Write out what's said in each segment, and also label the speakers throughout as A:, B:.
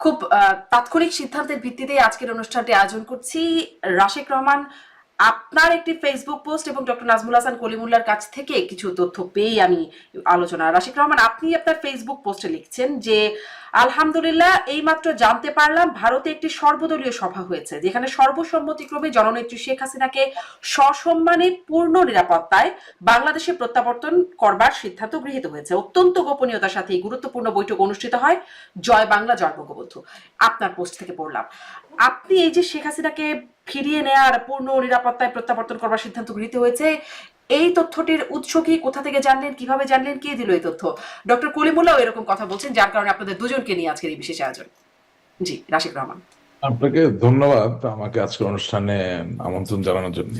A: খুব তাৎক্ষণিক সিদ্ধান্তের ভিত্তিতে আজকের অনুষ্ঠানটি আয়োজন করছি। রাশেক রহমান, আপনার একটি ফেসবুক পোস্ট এবং ডক্টর নাজমুল হাসান কলিমুল্লার কাছ থেকে কিছু তথ্য পেয়ে আমি আলোচনা। রাশিক রহমান, আপনি আপনার ফেসবুক পোস্টে লিখছেন যে আলহামদুলিল্লাহ এই মাত্র জানতে পারলাম ভারতে একটি সর্বদলীয় সভা হয়েছে, যেখানে সর্বসম্মতিক্রমে জননেত্রী শেখ হাসিনাকে সসম্মানে পূর্ণ নিরাপত্তায় বাংলাদেশে প্রত্যাবর্তন করবার সিদ্ধান্ত গৃহীত হয়েছে। অত্যন্ত গোপনীয়তার সাথে এই গুরুত্বপূর্ণ বৈঠক অনুষ্ঠিত হয়। জয় বাংলা, জয় বঙ্গবন্ধু। আপনার পোস্ট থেকে পড়লাম। আপনি এই যে শেখ হাসিনাকে ফিরিয়ে নেয়ার পূর্ণ নিরাপত্তায় প্রত্যাবর্তন করবার সিদ্ধান্ত গৃহীত হয়েছে এই তথ্যটির উৎস কি? কোথা থেকে জানলেন? কীভাবে জানলেন? কে দিল এই তথ্য? ডক্টর কলিমুল্লাও এরকম কথা বলছেন, যার কারণে আপনাদের দুজনকে নিয়ে আজকের এই বিশেষ আয়োজন। জি, রাশিক রহমান।
B: আপনাকে ধন্যবাদ আমাকে আজকের অনুষ্ঠানে আমন্ত্রণ জানানোর জন্য।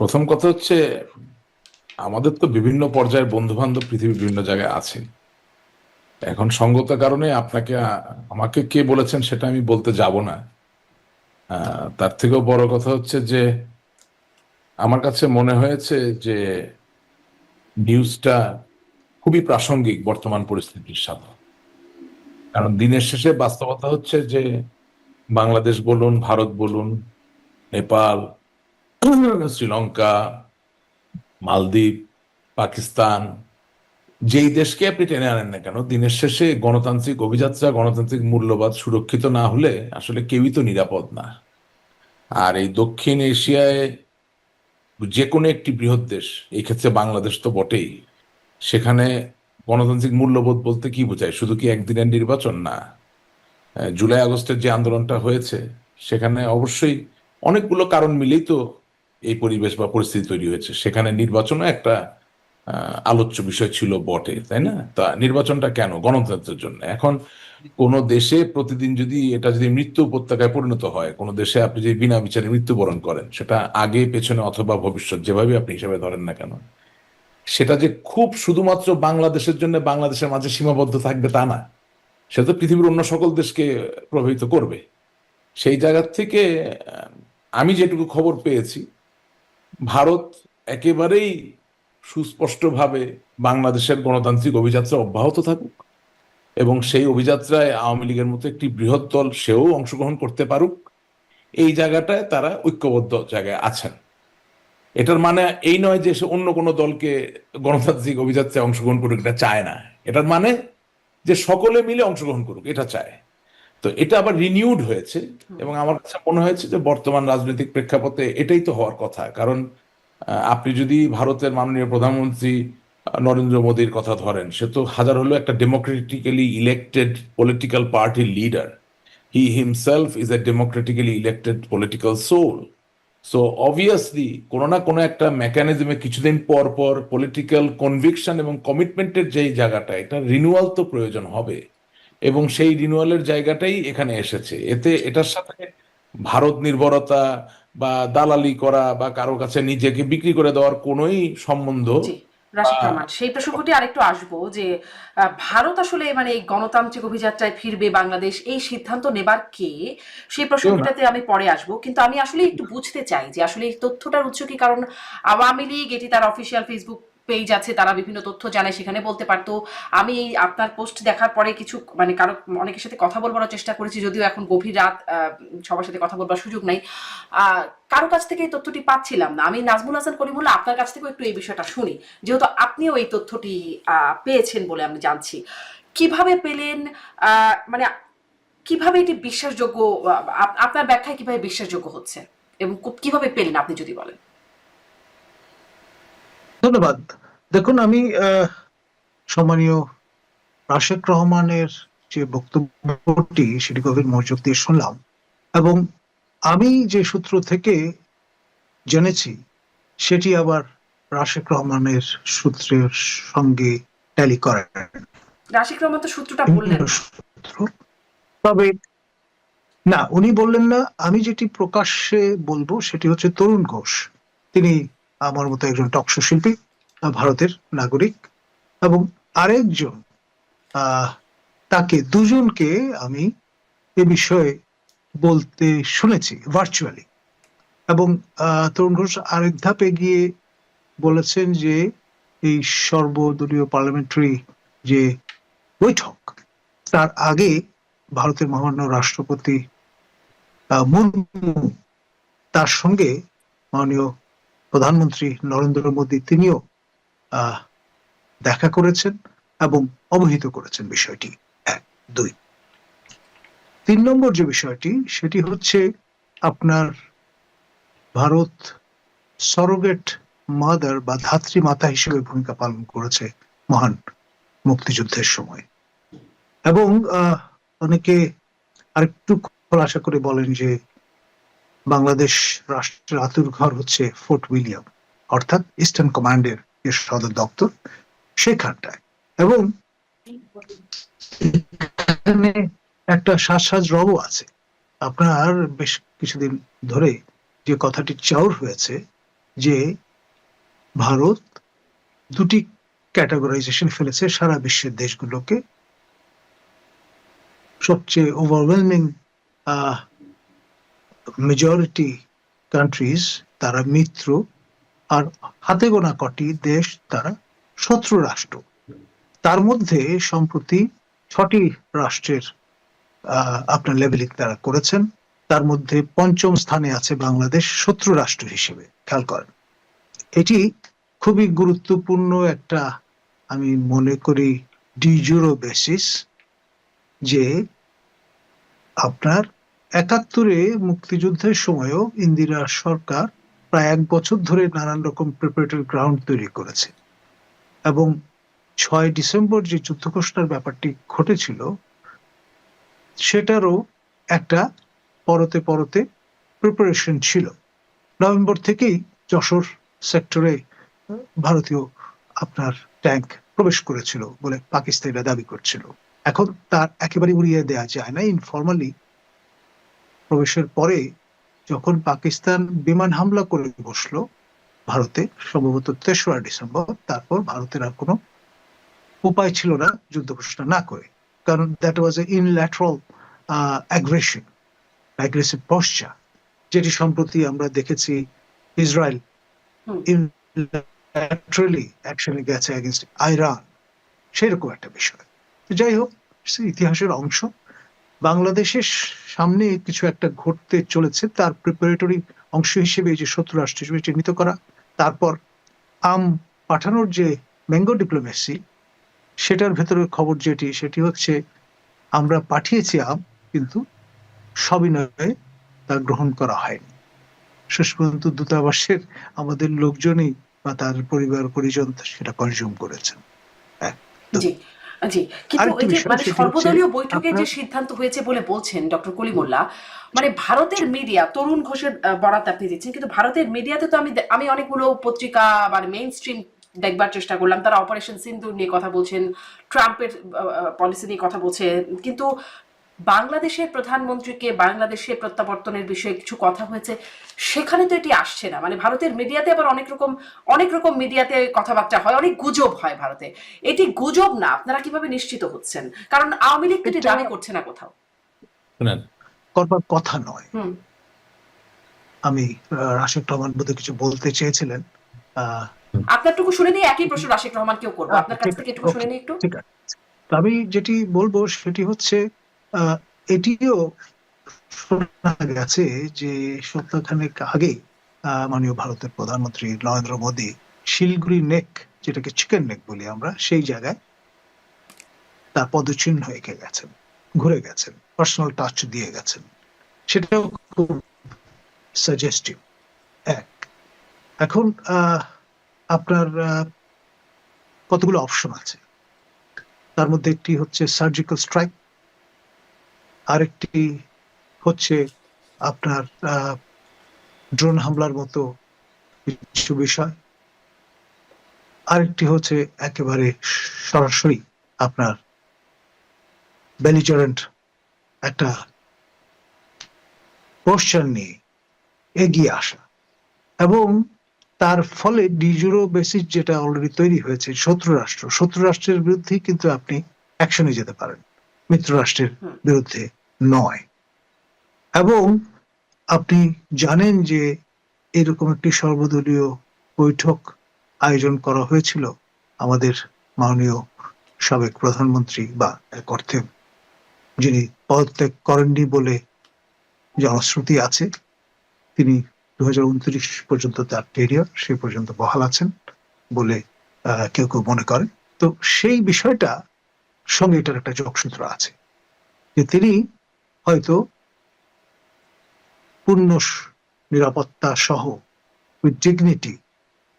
B: প্রথম কথা হচ্ছে, আমাদের তো বিভিন্ন পর্যায়ের বন্ধু বান্ধব পৃথিবীর বিভিন্ন জায়গায় আছে। এখন সঙ্গত কারণে আপনাকে, আমাকে কে বলেছেন সেটা আমি বলতে যাব না। তার থেকেও বড় কথা হচ্ছে যে আমার কাছে মনে হয়েছে যে নিউজটা খুবই প্রাসঙ্গিক বর্তমান পরিস্থিতির সাথে। কারণ দিনের শেষে বাস্তবতা হচ্ছে যে বাংলাদেশ বলুন, ভারত বলুন, নেপাল, শ্রীলঙ্কা, মালদ্বীপ, পাকিস্তান, যেই দেশকে আপনি টেনে আনেন না কেন, দিনের শেষে গণতান্ত্রিক অভিযাত্রা, গণতান্ত্রিক মূল্যবাদ সুরক্ষিত না হলে আসলে কেউই তো নিরাপদ না। আর এই দক্ষিণ এশিয়ায় যে কোনো একটি বৃহৎ দেশ, এই ক্ষেত্রে বাংলাদেশ তো বটেই, সেখানে গণতান্ত্রিক মূল্যবোধ বলতে কি বোঝায়? শুধু কি একদিনের নির্বাচন? না। জুলাই আগস্টের যে আন্দোলনটা হয়েছে, সেখানে অবশ্যই অনেকগুলো কারণ মিলেই তো এই পরিবেশ বা পরিস্থিতি তৈরি হয়েছে। সেখানে নির্বাচনও একটা আলোচ্য বিষয় ছিল বটে, তাই না? তা নির্বাচনটা কেন? গণতন্ত্রের জন্য। এখন কোন দেশে প্রতিদিন যদি এটা যদি মৃত্যু উপত্যকায় পরিণত হয়, কোন দেশে আপনি যদি বিনা বিচারে মৃত্যুবরণ করেন, সেটা আগে, পেছনে অথবা ভবিষ্যৎ যেভাবে আপনি হিসাবে ধরেন না কেন, সেটা যে খুব শুধুমাত্র বাংলাদেশের জন্য বাংলাদেশের মাঝে সীমাবদ্ধ থাকবে তা না। সেটা তো পৃথিবীর অন্য সকল দেশকে প্রভাবিত করবে। সেই জায়গার থেকে আমি যেটুকু খবর পেয়েছি, ভারত একেবারেই সুস্পষ্টভাবে বাংলাদেশের গণতান্ত্রিক অভিযাত্রা অব্যাহত থাকুক। এবং সেই অভিযাত্রায় আওয়ামী লীগের মতো একটি বৃহৎ দল সেও অংশগ্রহণ করতে পারুক, এই জায়গাটায় তারা ঐক্যবদ্ধ জায়গায় আছেন। এটার মানে এই নয় যে সে অন্য কোনো দলকে গণতান্ত্রিক অভিযাত্রায় অংশগ্রহণ করুক, এটা চায় না। এটার মানে যে সকলে মিলে অংশগ্রহণ করুক, এটা চায়। তো এটা আবার রিনিউড হয়েছে এবং আমার কাছে মনে হয়েছে যে বর্তমান রাজনৈতিক প্রেক্ষাপটে এটাই তো হওয়ার কথা। কারণ আপনি যদি ভারতের মাননীয় প্রধানমন্ত্রী নরেন্দ্র মোদীর কথা ধরেন, সে তো হাজার হলো একটা ডেমোক্রেটিক্যালি ইলেক্টেড পলিটিক্যাল পার্টির leader he himself is a democratically elected political soul so obviously কোনো না কোনো একটা মেকানিজমে কিছুদিন পর পর পলিটিক্যাল কনভিকশন এবং কমিটমেন্টের যেই জায়গাটা, এটা রিনিউয়াল তো প্রয়োজন হবে। এবং সেই রিনিউয়ালের জায়গাটাই এখানে এসেছে। এতে এটার সাথে ভারত নির্ভরতা বা দালালি করা বা কারও কাছে নিজেকে বিক্রি করে দেওয়ার কোনোই সম্বন্ধ
A: জি রাশিক রহমান সেই প্রসঙ্গটি আরেকটু আসব যে ভারত আসলে মানে এই গণতান্ত্রিক অভিযাত্রায় ফিরবে বাংলাদেশ এই সিদ্ধান্ত নেবার কে? সেই প্রসঙ্গটাতে আমি পরে আসব কিন্তু আমি আসলে একটু বুঝতে চাই যে আসলে এই তথ্যটার উৎস কি? কারণ আওয়ামী লীগ এটি তার অফিসিয়াল ফেসবুক পেজ আছে তারা বিভিন্ন তথ্য জানে সেখানে বলতে পারতো, আমি এই আপনার পোস্ট দেখার পরে কিছু মানে কারও, অনেকের সাথে কথা বলবার চেষ্টা করেছি, যদিও এখন গভীর রাত সবার সাথে কথা বলবার সুযোগ নাই। কারও কাছ থেকে এই তথ্যটি পাচ্ছিলাম না। আমি নাজমুল হাসান করিমুল্লাহ আপনার কাছ থেকেও একটু এই বিষয়টা শুনি। যেহেতু আপনিও এই তথ্যটি পেয়েছেন বলে আমি জানছি। কীভাবে পেলেন মানে কীভাবে এটি বিশ্বাসযোগ্য আপনার ব্যাখ্যায় কীভাবে বিশ্বাসযোগ্য হচ্ছে? এবং কীভাবে পেলেন আপনি যদি বলেন?
C: ধন্যবাদ। দেখুন আমি সম্মানীয় রাশেক রহমানের যে বক্তব্যটি সেটি গভীর মনোযোগ দিয়ে শুনলাম এবং আমি যে সূত্র থেকে জেনেছি সেটি আবার রাশেক রহমানের সূত্রের সঙ্গে ট্যালি করে
A: রাশিক রহমান তো সূত্রটা বললেন
C: তবে না উনি বললেন না আমি যেটি প্রকাশ্যে বলব সেটি হচ্ছে তরুণ ঘোষ। তিনি আমার মতো একজন টকশো শিল্পী ভারতের নাগরিক এবং আরেকজন তাকে দুজনকে আমি এ বিষয়ে বলতে শুনেছি ভার্চুয়ালি এবং তরুণ ঘোষ আরেক ধাপে গিয়ে বলেছেন যে এই সর্বদলীয় পার্লামেন্টারি যে বৈঠক, তার আগে ভারতের মহামান্য রাষ্ট্রপতি তার সঙ্গে মাননীয় প্রধানমন্ত্রী নরেন্দ্র মোদী তিনিও দেখা করেছেন এবং অবহিত করেছেন বিষয়টি। এক, দুই। তিন নম্বর যে বিষয়টি, সেটি হচ্ছে আপনার ভারত সরোগেট মাদার বা ধাত্রী মাতা হিসেবে ভূমিকা পালন করেছে মহান মুক্তিযুদ্ধের সময়। এবং অনেকে আরেকটু খোলাসা করে বলেন যে বাংলাদেশ রাষ্ট্রের আতুর ঘর হচ্ছে ফোর্ট উইলিয়াম, অর্থাৎ ইস্টার্ন কমান্ডের যে সদর দপ্তর সেখানটায়। এবং একটা সাজ সাজ রবও আছে। আপনার বেশ কিছুদিন ধরে যে কথাটি চাউর হয়েছে যে ভারত দুটি ক্যাটাগরাইজেশন ফেলেছে সারা বিশ্বের দেশগুলোকে। সবচেয়ে ওভারওয়েলমিং মেজরিটি কান্ট্রিজ তারা মিত্র আর হাতে গোনা কটি দেশ তারা শত্রু রাষ্ট্র। তার মধ্যে সম্প্রতি ছটি রাষ্ট্রের আপনার লেভেলিং তারা করেছেন। তার মধ্যে পঞ্চম স্থানে আছে বাংলাদেশ শত্রু রাষ্ট্র হিসেবে, খেয়াল করেন। এটি খুবই গুরুত্বপূর্ণ একটা, আমি মনে করি ডিজুরো বেসিস যে আপনার একাত্তরে মুক্তিযুদ্ধের সময়ও ইন্দিরা সরকার প্রায় এক বছর ধরে নানান রকম প্রিপারেটরি গ্রাউন্ড তৈরি করেছে এবং ছয় ডিসেম্বর যে যুদ্ধ ঘোষণার ব্যাপারটি ঘটেছিল, সেটারও একটা পরতে পরতে প্রিপারেশন ছিল। নভেম্বর থেকেই যশোর সেক্টরে ভারতীয় আপনার ট্যাঙ্ক প্রবেশ করেছিল বলে পাকিস্তানিরা দাবি করছিল। এখন তার একেবারে উড়িয়ে দেওয়া যায় না। ইনফর্মালি প্রবেশের পরে যখন পাকিস্তান বিমান হামলা করে বসল ভারতে সম্ভবত তেসরা ডিসেম্বর তারপর ভারতের আর কোনো উপায় ছিল না যুদ্ধ ঘোষণা না করে। কারণ that was a unilateral aggression aggressive পশ্চা যেটি সম্প্রতি আমরা দেখেছি ইসরায়েল
A: হুম।
C: ইউনিল্যাটারালি অ্যাকশনে গেছে এগেনস্ট আইরান সেরকম একটা বিষয়। যাই হোক ইতিহাসের অংশ। বাংলাদেশের সামনে কিছু একটা ঘটতে চলেছে, তার প্রিপারেটরি অংশ হিসেবে এই যে শত্রু রাষ্ট্র হিসেবে চিহ্নিত করা, তারপর আম পাঠানোর যে ম্যাঙ্গো ডিপ্লোমেসি সেটার ভেতরের খবর যেটি, সেটি হচ্ছে আমরা পাঠিয়েছি আম, কিন্তু সবিনয়ে তা গ্রহণ করা হয়নি। শেষ পর্যন্ত দূতাবাসের আমাদের লোকজনই বা তার পরিবার পরিজন সেটা কনজিউম করেছেন।
A: জি কিন্তু এই যে মানে সর্বদলীয় বৈঠকে যে সিদ্ধান্ত হয়েছে বলে বলছেন ডক্টর কলিমুল্লাহ মানে ভারতের মিডিয়া তরুণ ঘোষের বরাত আপনি দিচ্ছেন কিন্তু ভারতের মিডিয়াতে তো আমি আমি অনেকগুলো পত্রিকা মানে মেইন স্ট্রিম দেখবার চেষ্টা করলাম তারা অপারেশন সিন্ধুর নিয়ে কথা বলছেন ট্রাম্পের পলিসি নিয়ে কথা বলছেন কিন্তু বাংলাদেশের প্রধানমন্ত্রীকে বাংলাদেশের প্রত্যাবর্তনের বিষয়ে কিছু কথা হয়েছে সেখানে তো এটি আসছে না। মানে ভারতের মিডিয়াতে আবার অনেক রকম অনেক রকম মিডিয়াতে কথাবার্তা হয় অনেক গুজব হয় ভারতে। এটি গুজব না আপনারা কীভাবে নিশ্চিত হচ্ছেন? কারণ আওয়ামী লীগ এটি দাবি করছে না কোথাও।
C: করবার কথা নয়।
A: হুম।
C: আমি রাশেদ রহমান বোধ কিছু বলতে চেয়েছিলেন। আহ,
A: আপনারটুকু শুনে নিয়ে একই প্রশ্ন রাশিক রহমানকেও করব।
C: আচ্ছা,
A: আপনার কাছ থেকে একটু শুনে. নিই একটু।
C: আমি যেটি বলব সেটি হচ্ছে এটিও শোনা গেছে যে সপ্তাহখানেক আগে আহ, মাননীয় ভারতের প্রধানমন্ত্রী নরেন্দ্র মোদী শিলগুড়ি নেক যেটাকে চিকেন নেক বলি আমরা সেই জায়গায় তার পদচিহ্ন এঁকে গেছেন ঘুরে গেছেন পার্সোনাল টাচ দিয়ে গেছেন। সেটাও খুব সাজেস্টিভ এক। এখন আপনার কতগুলো অপশন আছে? তার মধ্যে একটি হচ্ছে সার্জিক্যাল স্ট্রাইক আরেকটি হচ্ছে আপনার ড্রোন হামলার মতো কিছু বিষয়। আরেকটি হচ্ছে একেবারে সরাসরি আপনার বেলিজারেন্ট একটা কোশ্চেন নিয়ে এগিয়ে আসা এবং তার ফলে ডিজুরো বেসিস যেটা অলরেডি তৈরি হয়েছে শত্রু রাষ্ট্র। শত্রু রাষ্ট্রের বিরুদ্ধেই কিন্তু আপনি অ্যাকশনে যেতে পারেন। মিত্র রাষ্ট্রের বিরুদ্ধে। নয়। এবং আপনি জানেন যে এরকম একটি সর্বদলীয় বৈঠক আয়োজন করা হয়েছিল আমাদের মাননীয় সাবেক প্রধানমন্ত্রী বা এক অর্থে যিনি পদত্যাগ করেননি বলে জনশ্রুতি আছে, তিনি দু হাজার উনত্রিশ পর্যন্ত তার কেরিয়ার সে পর্যন্ত বহাল আছেন বলে কেউ কেউ মনে করেন তো সেই বিষয়টা সঙ্গে এটার একটা যোগসূত্র আছে যে তিনি হয়তো পূর্ণ নিরাপত্তা সহ উইথ ডিগনিটি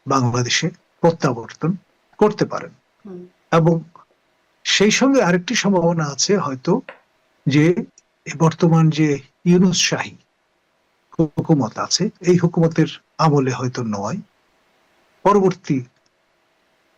C: বাংলাদেশে প্রত্যাবর্তন করতে পারেন। এবং সেই সঙ্গে আরেকটি সম্ভাবনা আছে হয়তো যে বর্তমান যে ইউনুস শাহী হুকুমত আছে এই হুকুমতের আমলে হয়তো নয়। পরবর্তী